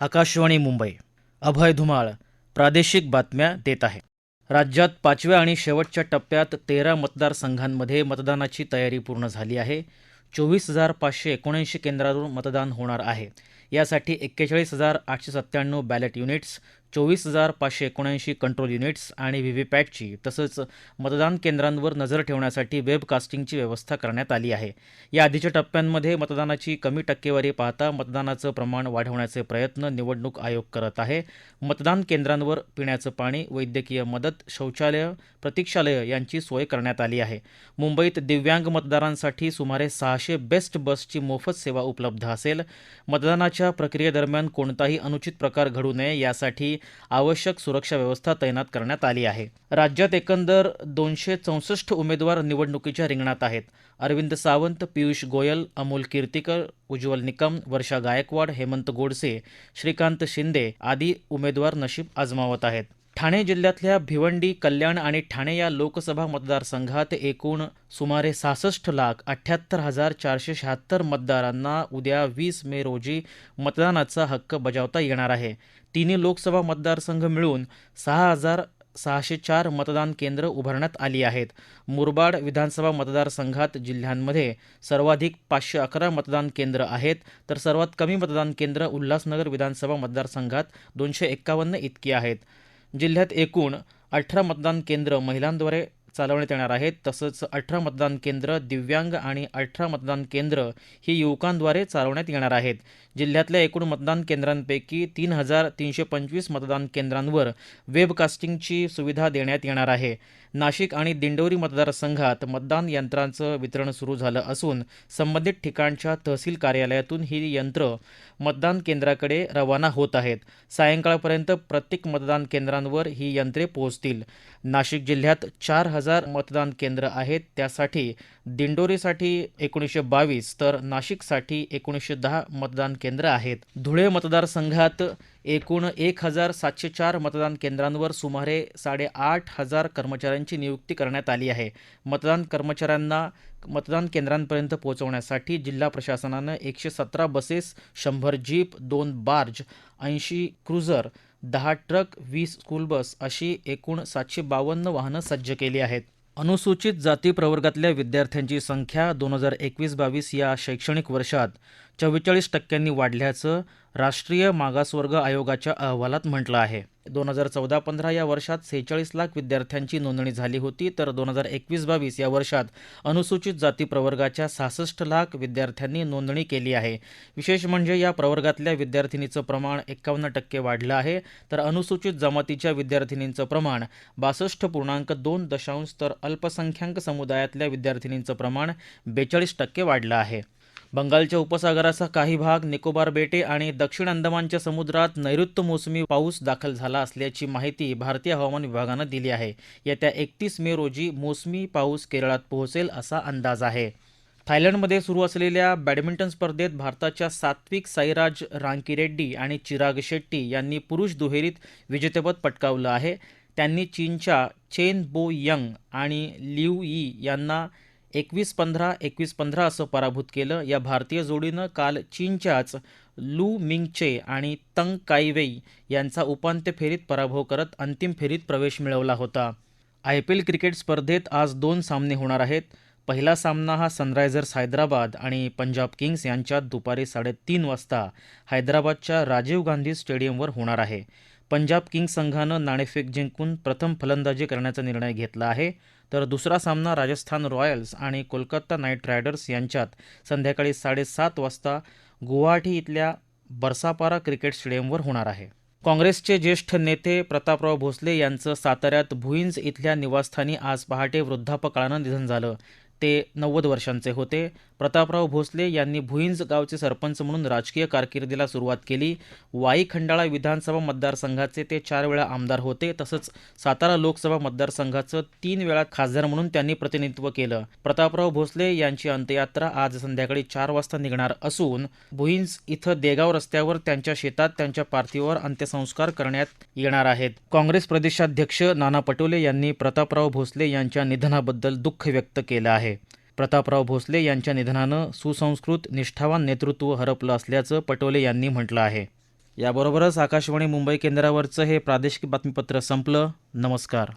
आकाशवाणी मुंबई. अभय धुमाळ प्रादेशिक बातम्या देत आहे. राज्यात पाचव्या आणि शेवटच्या टप्प्यात तेरा मतदारसंघांमध्ये मतदानाची तयारी पूर्ण झाली आहे. चोवीस हजार पाचशे एकोणऐंशी केंद्रांवर मतदान होणार आहे. यासाठी एक्केचाळीस हजार आठशे सत्त्याण्णव बॅलेट युनिट्स चोवीस हजार पाचशे एकोणऐंशी कंट्रोल युनिट्स आणि व्ही व्ही पॅटची तसंच मतदान केंद्रांवर नजर ठेवण्यासाठी वेबकास्टिंगची व्यवस्था करण्यात आली आहे. या आधीच्या टप्प्यांमध्ये मतदानाची कमी टक्केवारी पाहता मतदानाचं प्रमाण वाढवण्याचे प्रयत्न निवडणूक आयोग करत आहे. मतदान केंद्रांवर पिण्याचं पाणी वैद्यकीय मदत शौचालय प्रतीक्षालय यांची सोय करण्यात आली आहे. मुंबईत दिव्यांग मतदारांसाठी सुमारे सहाशे बेस्ट बसची मोफत सेवा उपलब्ध असेल. मतदानाच्या प्रक्रियेदरम्यान कोणताही अनुचित प्रकार घडू नये यासाठी आवश्यक सुरक्षा व्यवस्था तैनात करण्यात आली आहे. राज्यात एकंदर दोनशे चौसष्ट उमेदवार निवडणुकीच्या रिंगणात आहेत. अरविंद सावंत पियुष गोयल अमोल कीर्तिकर उज्ज्वल निकम वर्षा गायकवाड हेमंत गोडसे श्रीकांत शिंदे आदी उमेदवार नशीब आजमावत आहेत. ठाणे जिल्ह्यातल्या भिवंडी कल्याण आणि ठाणे या लोकसभा मतदारसंघात एकूण सुमारे सहासष्ट लाख अठ्ठ्याहत्तर हजार चारशे शहात्तर मतदारांना उद्या वीस मे रोजी मतदानाचा हक्क बजावता येणार आहे. तिन्ही लोकसभा मतदारसंघ मिळून सहा हजार सहाशे चार मतदान केंद्र उभारण्यात आली आहेत. मुरबाड विधानसभा मतदारसंघात जिल्ह्यांमध्ये सर्वाधिक पाचशे अकरा मतदान केंद्र आहेत तर सर्वात कमी मतदान केंद्र उल्हासनगर विधानसभा मतदारसंघात दोनशे एक्कावन्न इतकी आहेत. जिल्ह्यात एकूण अठरा मतदान केंद्र महिलांद्वारे चालवण्यात येणार आहेत. तसंच अठरा मतदान केंद्र दिव्यांग आणि अठरा मतदान केंद्र ही युवकांद्वारे चालवण्यात येणार आहेत. जिल्ह्यातल्या एकूण मतदान केंद्रांपैकी तीन हजार तीनशे पंचवीस मतदान केंद्रांवर वेबकास्टिंगची सुविधा देण्यात येणार आहे. नाशिक आणि दिंडोरी मतदारसंघात मतदान यंत्रांचं वितरण सुरू झालं असून संबंधित ठिकाणच्या तहसील कार्यालयातून ही यंत्र मतदान केंद्राकडे रवाना होत आहेत. सायंकाळपर्यंत प्रत्येक मतदान केंद्रांवर ही यंत्रे पोहोचतील. नाशिक जिल्ह्यात चार हजार मतदान केंद्र आहेत. त्यासाठी दिंडोरीसाठी एकोणीसशे बावीस तर नाशिकसाठी एकोणीसशे दहा मतदान केंद्र आहेत. धुळे मतदारसंघात एकूण एक हजार सातशे चार मतदान केंद्रांवर सुमारे साडेआठ हजार कर्मचाऱ्यांची नियुक्ती करण्यात आली आहे. मतदान कर्मचाऱ्यांना मतदान केंद्रांपर्यंत पोहोचवण्यासाठी जिल्हा प्रशासनानं एकशे सतरा बसेस शंभर जीप दोन बार्ज ऐंशी क्रुझर दहा ट्रक वीस स्कूल बस अशी एकूण सातशे बावन्न वाहनं सज्ज केली आहेत. अनुसूचित जाती प्रवर्गातल्या विद्यार्थ्यांची संख्या दोन हजार एकवीस बावीस या शैक्षणिक वर्षात चव्वेचाळीस टक्क्यांनी वाढल्याचं राष्ट्रीय मागासवर्ग आयोगाच्या अहवालात म्हटलं आहे. दोन हजार चौदा पंधरा या वर्षात सेहेचाळीस लाख विद्यार्थ्यांची नोंदणी झाली होती तर दोन हजार एकवीस बावीस या वर्षात अनुसूचित जाती प्रवर्गाच्या सहासष्ट लाख विद्यार्थ्यांनी नोंदणी केली आहे. विशेष म्हणजे या प्रवर्गातल्या विद्यार्थिनीचं प्रमाण एक्कावन्न टक्के वाढलं आहे तर अनुसूचित जमातीच्या विद्यार्थिनींचं प्रमाण बासष्ट पूर्णांक दोन दशांश तर अल्पसंख्याक समुदायातल्या विद्यार्थिनींचं प्रमाण बेचाळीस टक्के वाढलं आहे. बंगालच्या उपसागराचा काही भाग निकोबार बेटे आणि दक्षिण अंदमानच्या समुद्रात नैऋत्य मोसमी पाऊस दाखल झाला असल्याची माहिती भारतीय हवामान विभागानं दिली आहे. येत्या एकतीस मे रोजी मोसमी पाऊस केरळात पोहोचेल असा अंदाज आहे. थायलंडमध्ये सुरू असलेल्या बॅडमिंटन स्पर्धेत भारताच्या सात्विक साईराज रांकीरेड्डी आणि चिराग शेट्टी यांनी पुरुष दुहेरीत विजेतेपद पटकावलं आहे. त्यांनी चीनच्या चेन बो यंग आणि लिऊ यी यांना एकवीस पंधरा एकवीस पंधरा असं पराभूत केलं. या भारतीय जोडीनं काल चीनच्याच लू मिंगचे आणि तंग काईवेई यांचा उपांत्य फेरीत पराभव करत अंतिम फेरीत प्रवेश मिळवला होता. आय पी एल क्रिकेट स्पर्धेत आज दोन सामने होणार आहेत. पहिला सामना हा सनरायझर्स हैदराबाद आणि पंजाब किंग्स यांच्यात दुपारी साडेतीन वाजता हैदराबादच्या राजीव गांधी स्टेडियमवर होणार आहे. पंजाब किंग्ज संघानं नाणेफेक जिंकून प्रथम फलंदाजी करण्याचा निर्णय घेतला आहे. तर दुसरा सामना राजस्थान रॉयल्स आणि कोलकाता नाईट रायडर्स यांच्यात संध्याकाळी साडेसात वाजता गुवाहाटी इथल्या बरसापारा क्रिकेट स्टेडियमवर होणार आहे. काँग्रेसचे ज्येष्ठ नेते प्रतापराव भोसले यांचं साताऱ्यात भुईंज इथल्या निवासस्थानी आज पहाटे वृद्धापकाळानं निधन झालं. ते नव्वद वर्षांचे होते. प्रतापराव भोसले यांनी भुईंज गावचे सरपंच म्हणून राजकीय कारकिर्दीला सुरुवात केली. वाई खंडाळा विधानसभा मतदारसंघाचे ते चार वेळा आमदार होते. तसंच सातारा लोकसभा मतदारसंघाचं तीन वेळा खासदार म्हणून त्यांनी प्रतिनिधित्व केलं. प्रतापराव भोसले यांची अंत्ययात्रा आज संध्याकाळी चार वाजता निघणार असून भुईंज इथं देगाव रस्त्यावर त्यांच्या शेतात त्यांच्या पार्थिवावर अंत्यसंस्कार करण्यात येणार आहेत. काँग्रेस प्रदेशाध्यक्ष नाना पटोले यांनी प्रतापराव भोसले यांच्या निधनाबद्दल दुःख व्यक्त केलं आहे. प्रतापराव भोसले यांच्या निधनानं सुसंस्कृत निष्ठावान नेतृत्व हरपलं असल्याचं पटोले यांनी म्हटलं आहे. याबरोबरच आकाशवाणी मुंबई केंद्रावरचं हे प्रादेशिक बातमीपत्र संपलं. नमस्कार.